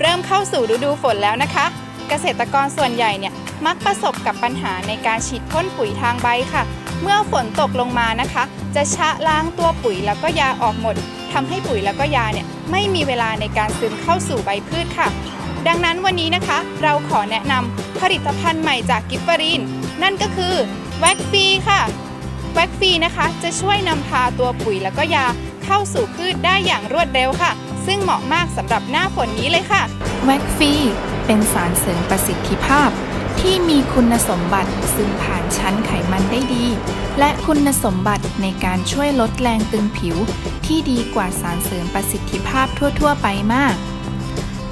เริ่มเข้าสู่ฤดูฝนแล้วนะคะ เกษตรกรส่วนใหญ่เนี่ยมักประสบกับปัญหาในการฉีดพ่นปุ๋ยทางใบค่ะ เมื่อฝนตกลงมานะคะ จะชะล้างตัวปุ๋ยแล้วก็ยาออกหมดทำให้ปุ๋ยแล้วก็ยาเนี่ยไม่มีเวลาในการซึมเข้าสู่ใบพืชค่ะ ดังนั้นวันนี้นะคะ เราขอแนะนำผลิตภัณฑ์ใหม่จากกิฟฟอรีนนั่นก็คือแว็กฟีค่ะแว็กฟีนะคะจะช่วยนำพาตัวปุ๋ยแล้วก็ยาเข้าสู่พืชได้อย่างรวดเร็วค่ะ ซึ่งเหมาะมากสำหรับหน้าฝนนี้เลยค่ะแว็กฟีเป็นสารเสริมประสิทธิภาพ ที่มีคุณสมบัติซึมผ่านชั้นไขมันได้ดี และคุณสมบัติในการช่วยลดแรงตึงผิว ที่ดีกว่าสารเสริมประสิทธิภาพทั่ว ๆ ไปมาก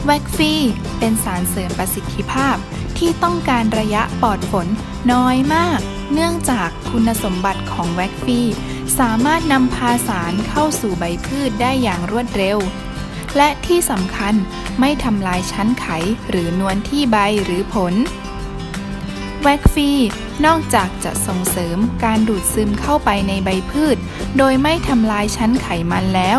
แว็กฟีเป็นสารเสริมประสิทธิภาพ ที่ต้องการระยะปลอดฝนน้อยมาก เนื่องจากคุณสมบัติของแว็กฟีสามารถนำพาสารเข้าสู่ใบพืชได้อย่างรวดเร็ว และที่สำคัญไม่ทำลายชั้นไขหรือนวลที่ใบหรือผล แว็กฟีนอกจากจะส่งเสริมการดูดซึมเข้าไปในใบพืช โดยไม่ทำลายชั้นไขมันแล้ว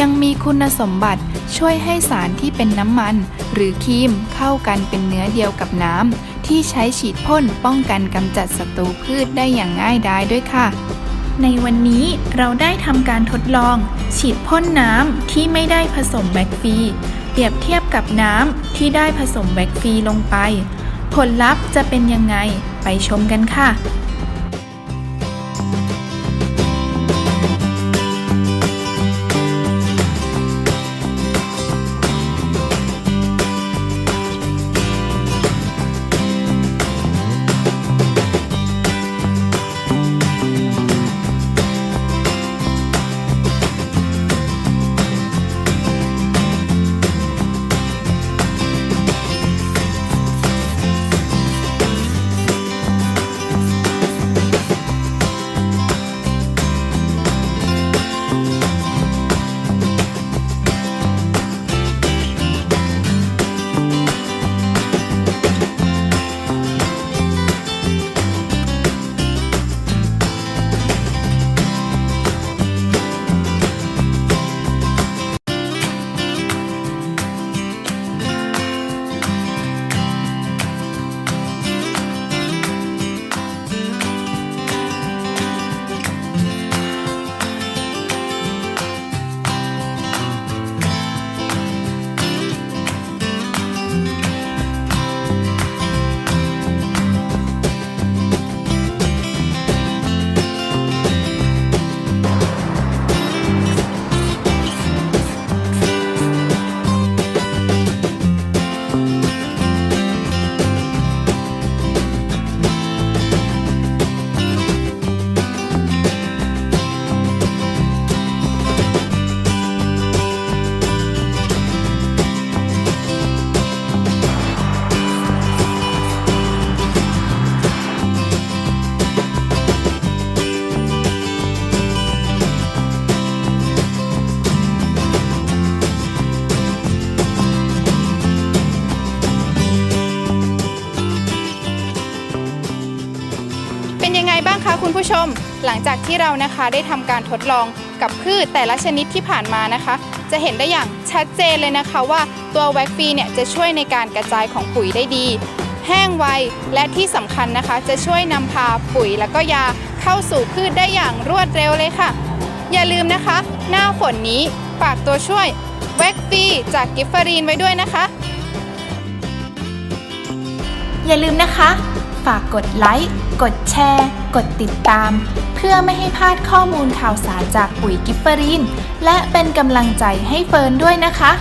ยังมีคุณสมบัติช่วยให้สารที่เป็นน้ำมัน หรือครีมเข้ากันเป็นเนื้อเดียวกับน้ำที่ใช้ฉีดพ่นป้องกันกำจัดศัตรูพืชได้อย่างง่ายดายด้วยค่ะ ในวันนี้เราได้ทำการทดลอง ฉีดพ่นน้ำที่ไม่ได้ผสมแบคฟีเปรียบเทียบกับน้ำที่ได้ผสมแบคฟีลงไป ผลลัพธ์จะเป็นยังไงไปชมกันค่ะ ไงบ้างคะคุณผู้ชม หลังจากที่เรานะคะได้ทำการทดลองกับพืชแต่ละชนิดที่ผ่านมานะคะ จะเห็นได้อย่างชัดเจนเลยนะคะว่าตัวแว็กฟีเนี่ยจะช่วยในการกระจายของปุ๋ยได้ดี แห้งไวและที่สำคัญนะคะ จะช่วยนำพาปุ๋ยแล้วก็ยาเข้าสู่พืชได้อย่างรวดเร็วเลยค่ะ อย่าลืมนะคะ หน้าฝนนี้ฝากตัวช่วยแว็กฟีจากกิฟฟารีนไว้ด้วยนะคะ อย่าลืมนะคะ ฝากกดไลค์ กดแชร์ กดติดตาม เพื่อไม่ให้พลาดข้อมูลข่าวสารจากปุ๋ยกิฟเฟอริน และเป็นกำลังใจให้เฟิร์นด้วยนะคะ